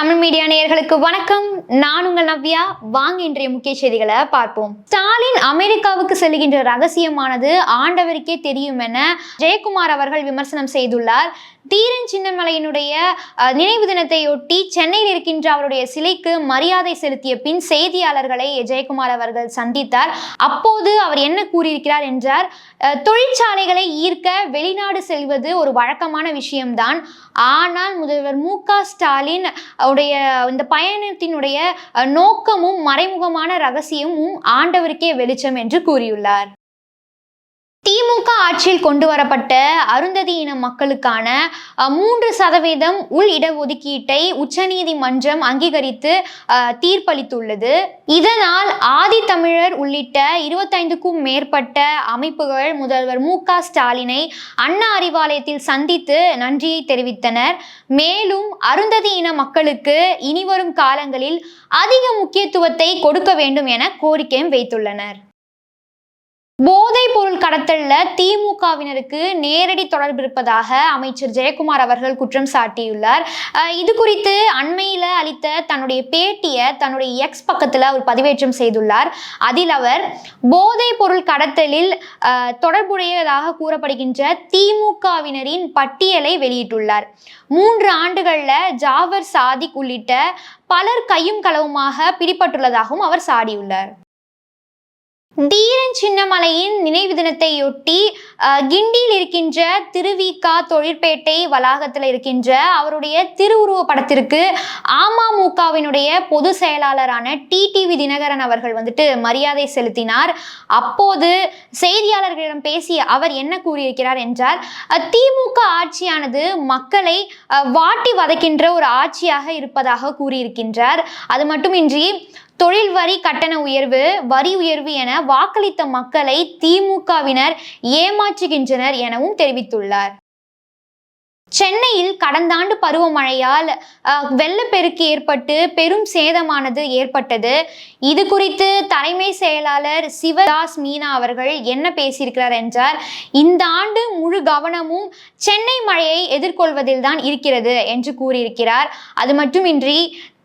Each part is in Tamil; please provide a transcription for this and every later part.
தமிழ் மீடியா நேயர்களுக்கு வணக்கம். நான் உங்கள் நவ்யா. வாங்க இன்றைய முக்கிய செய்திகளை பார்ப்போம். ஸ்டாலின் அமெரிக்காவுக்கு செல்கின்ற ரகசியமானது ஆண்டவருக்கே தெரியும் என ஜெயக்குமார் அவர்கள் விமர்சனம் செய்துள்ளார். தீரன் சின்னமலையினுடைய நினைவு தினத்தையொட்டி சென்னையில் இருக்கின்ற அவருடைய சிலைக்கு மரியாதை செலுத்திய பின் செய்தியாளர்களை ஜெயக்குமார் அவர்கள் சந்தித்தார். அப்போது அவர் என்ன கூறியிருக்கிறார் என்றார். தொழிற்சாலைகளை ஈர்க்க வெளிநாடு செல்வது ஒரு வழக்கமான விஷயம்தான். ஆனால் முதல்வர் மு க ஸ்டாலின் உடைய இந்த பயணத்தினுடைய நோக்கமும் மறைமுகமான ரகசியமும் ஆண்டவருக்கே வெளிச்சம் என்று கூறியுள்ளார். திமுக ஆட்சியில் கொண்டு வரப்பட்ட அருந்ததி இன மக்களுக்கான மூன்று சதவீதம் உள் இடஒதுக்கீட்டை உச்சநீதிமன்றம் அங்கீகரித்து தீர்ப்பளித்துள்ளது. இதனால் ஆதித்தமிழர் உள்ளிட்ட இருபத்தைந்துக்கும் மேற்பட்ட அமைப்புகள் முதல்வர் மு க ஸ்டாலினை அண்ணா அறிவாலயத்தில் சந்தித்து நன்றியை தெரிவித்தனர். மேலும் அருந்ததி இன மக்களுக்கு இனிவரும் காலங்களில் அதிக முக்கியத்துவத்தை கொடுக்க வேண்டும் என கோரிக்கையும் வைத்துள்ளனர். போதைப் பொருள் கடத்தல்ல திமுகவினருக்கு நேரடி தொடர்பு இருப்பதாக அமைச்சர் ஜெயக்குமார் அவர்கள் குற்றம் சாட்டியுள்ளார். இது குறித்து அண்மையில் அளித்த தன்னுடைய பேட்டியை தன்னுடைய எக்ஸ் பக்கத்தில் அவர் பதிவேற்றம் செய்துள்ளார். அதில் அவர் போதைப் பொருள் கடத்தலில் தொடர்புடையதாக கூறப்படுகின்ற திமுகவினரின் பட்டியலை வெளியிட்டுள்ளார். மூன்று ஆண்டுகளில் ஜாவர் சாதிக் உள்ளிட்ட பலர் கையும் களவுமாக பிடிபட்டுள்ளதாகவும் அவர் சாடியுள்ளார். தீரன் சின்னமலையின் நினைவு தினத்தையொட்டி கிண்டியில் இருக்கின்ற திருவிகா தொழிற்பேட்டை வளாகத்தில் இருக்கின்ற அவருடைய திருவுருவ படத்திற்கு அமமுகவினுடைய பொது செயலாளரான டிடிவி தினகரன் அவர்கள் வந்துட்டு மரியாதை செலுத்தினார். அப்போது செய்தியாளர்களிடம் பேசிய அவர் என்ன கூறியிருக்கிறார் என்றால் திமுக ஆட்சியானது மக்களை வாட்டி வதைக்கின்ற ஒரு ஆட்சியாக இருப்பதாக கூறியிருக்கின்றார். அது மட்டுமின்றி தொழில் வரி கட்டண உயர்வு வரி உயர்வு என வாக்களித்த மக்களை திமுகவினர் ஏமாற்றுகின்றனர் எனவும் தெரிவித்துள்ளார். சென்னையில் கடந்த ஆண்டு பருவமழையால் வெள்ளப்பெருக்கு ஏற்பட்டு பெரும் சேதமானது ஏற்பட்டது. இது குறித்து தலைமை செயலாளர் சிவதாஸ் மீனா அவர்கள் என்ன பேசியிருக்கிறார் என்றார். இந்த ஆண்டு முழு கவனமும் சென்னை மழையை எதிர்கொள்வதில் தான் இருக்கிறது என்று கூறியிருக்கிறார். அது மட்டுமின்றி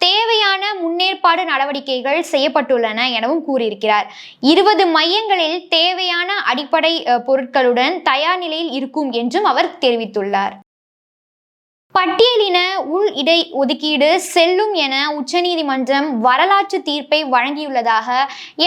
தேவையான முன்னேற்பாடு நடவடிக்கைகள் செய்யப்பட்டுள்ளன எனவும் கூறியிருக்கிறார். இருபது மையங்களில் தேவையான அடிப்படை பொருட்களுடன் தயார் நிலையில் இருக்கும் என்றும் அவர் தெரிவித்துள்ளார். பட்டியலின உள் இடை ஒதுக்கீடு செல்லும் என உச்சநீதிமன்றம் வரலாற்று தீர்ப்பை வழங்கியுள்ளதாக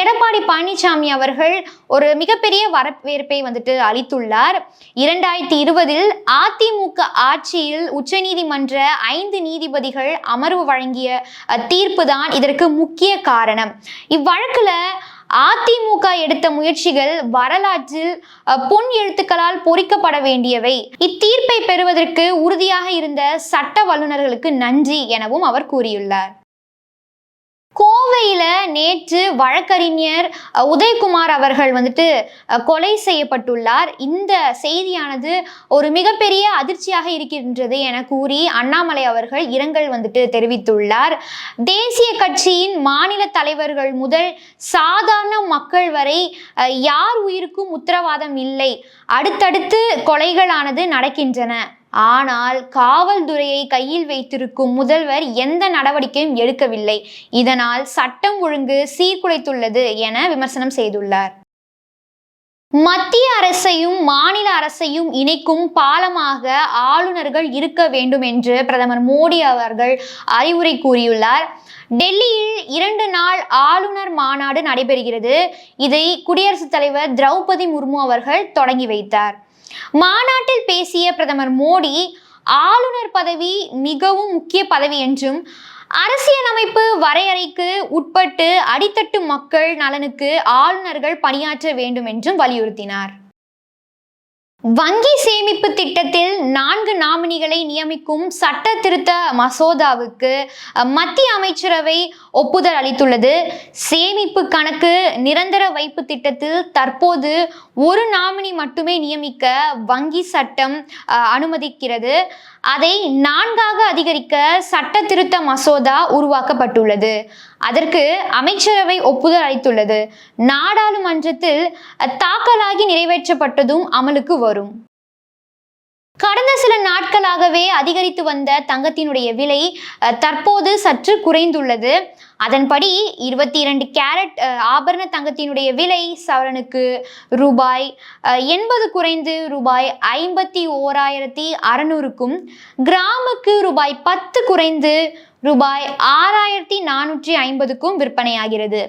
எடப்பாடி பழனிசாமி அவர்கள் ஒரு மிகப்பெரிய வரவேற்பை வந்துட்டு அளித்துள்ளார். இரண்டாயிரத்தி இருபதில் அதிமுக ஆட்சியில் உச்சநீதிமன்ற ஐந்து நீதிபதிகள் அமர்வு வழங்கிய தீர்ப்பு தான் இதற்கு முக்கிய காரணம். இவ்வழக்கில் அதிமுக எடுத்த முயற்சிகள் வரலாற்றில் பொன் எழுத்துக்களால் பொறிக்கப்பட வேண்டியவை. இத்தீர்ப்பை பெறுவதற்கு உறுதியாக இருந்த சட்ட வல்லுநர்களுக்கு நன்றி எனவும் அவர் கூறியுள்ளார். நேற்று வழக்கறிஞர் உதயகுமார் அவர்கள் வந்துட்டு கொலை செய்யப்பட்டுள்ளார். இந்த செய்தியானது ஒரு மிகப்பெரிய அதிர்ச்சியாக இருக்கின்றது என கூறி அண்ணாமலை அவர்கள் இரங்கல் வந்துட்டு தெரிவித்துள்ளார். தேசிய கட்சியின் மாநில தலைவர்கள் முதல் சாதாரண மக்கள் வரை யார் உயிருக்கும் உத்தரவாதம் இல்லை. அடுத்தடுத்து கொலைகளானது நடக்கின்றன. ஆனால் காவல்துறையை கையில் வைத்திருக்கும் முதல்வர் எந்த நடவடிக்கையும் எடுக்கவில்லை. இதனால் சட்டம் ஒழுங்கு சீர்குலைத்துள்ளது என விமர்சனம் செய்துள்ளார். மத்திய அரசையும் மாநில அரசையும் இணைக்கும் பாலமாக ஆளுநர்கள் இருக்க வேண்டும் என்று பிரதமர் மோடி அவர்கள் அறிவுரை கூறியுள்ளார். டெல்லியில் இரண்டு நாள் ஆளுநர் மாநாடு நடைபெறுகிறது. இதை குடியரசுத் தலைவர் திரௌபதி முர்மு அவர்கள் தொடங்கி வைத்தார். மாநாட்டில் பேசிய பிரதமர் மோடி ஆளுநர் பதவி மிகவும் முக்கிய பதவி என்றும் அரசியலமைப்பு வரையறைக்கு உட்பட்டு அடித்தட்டு மக்கள் நலனுக்கு ஆளுநர்கள் பணியாற்ற வேண்டும் என்றும் வலியுறுத்தினார். வங்கி சேமிப்பு திட்டத்தில் நான்கு நாமினிகளை நியமிக்கும் சட்ட திருத்த மசோதாவுக்கு மத்திய அமைச்சரவை ஒப்புதல் அளித்துள்ளது. சேமிப்பு கணக்கு நிரந்தர வைப்பு திட்டத்தில் தற்போது ஒரு நாமினி மட்டுமே நியமிக்க வங்கி சட்டம் அனுமதிக்கிறது. அதை நான்காக அதிகரிக்க சட்ட திருத்த மசோதா உருவாக்கப்பட்டுள்ளது. அதற்கு அமைச்சரவை ஒப்புதல் அளித்துள்ளது. நாடாளுமன்றத்தில் தாக்கலாகி நிறைவேற்றப்பட்டதும் அமலுக்கு வரும். கடந்த சில நாட்களாகவே அதிகரித்து வந்த தங்கத்தினுடைய விலை தற்போது சற்று குறைந்துள்ளது. அதன்படி இருபத்தி இரண்டு கேரட் ஆபரண தங்கத்தினுடைய விலை சவரனுக்கு ரூபாய் எண்பது குறைந்து ரூபாய் ஐம்பத்தி ஓராயிரத்தி அறநூறுக்கும் கிராமுக்கு ரூபாய் பத்து குறைந்து ரூபாய் ஆறாயிரத்தி நானூற்றி ஐம்பதுக்கும் விற்பனையாகிறது.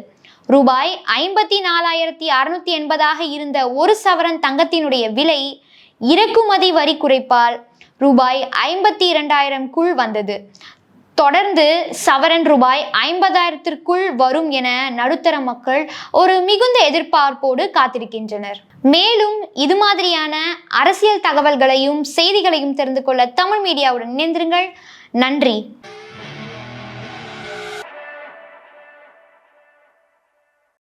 ரூபாய் ஐம்பத்தி நாலாயிரத்தி அறுநூத்தி எண்பதாக இருந்த ஒரு சவரன் தங்கத்தினுடைய விலை இறக்குமதி வரி குறைப்பால் ரூபாய் ஐம்பத்தி இரண்டாயிரம்குள் வந்தது. தொடர்ந்து சவரன் ரூபாய் ஐம்பதாயிரத்திற்குள் வரும் என நடுத்தர மக்கள் ஒரு மிகுந்த எதிர்பார்ப்போடு காத்திருக்கின்றனர். மேலும் இது மாதிரியான அரசியல் தகவல்களையும் செய்திகளையும் தெரிந்து கொள்ள தமிழ் மீடியாவுடன் இணைந்திருங்கள். நன்றி.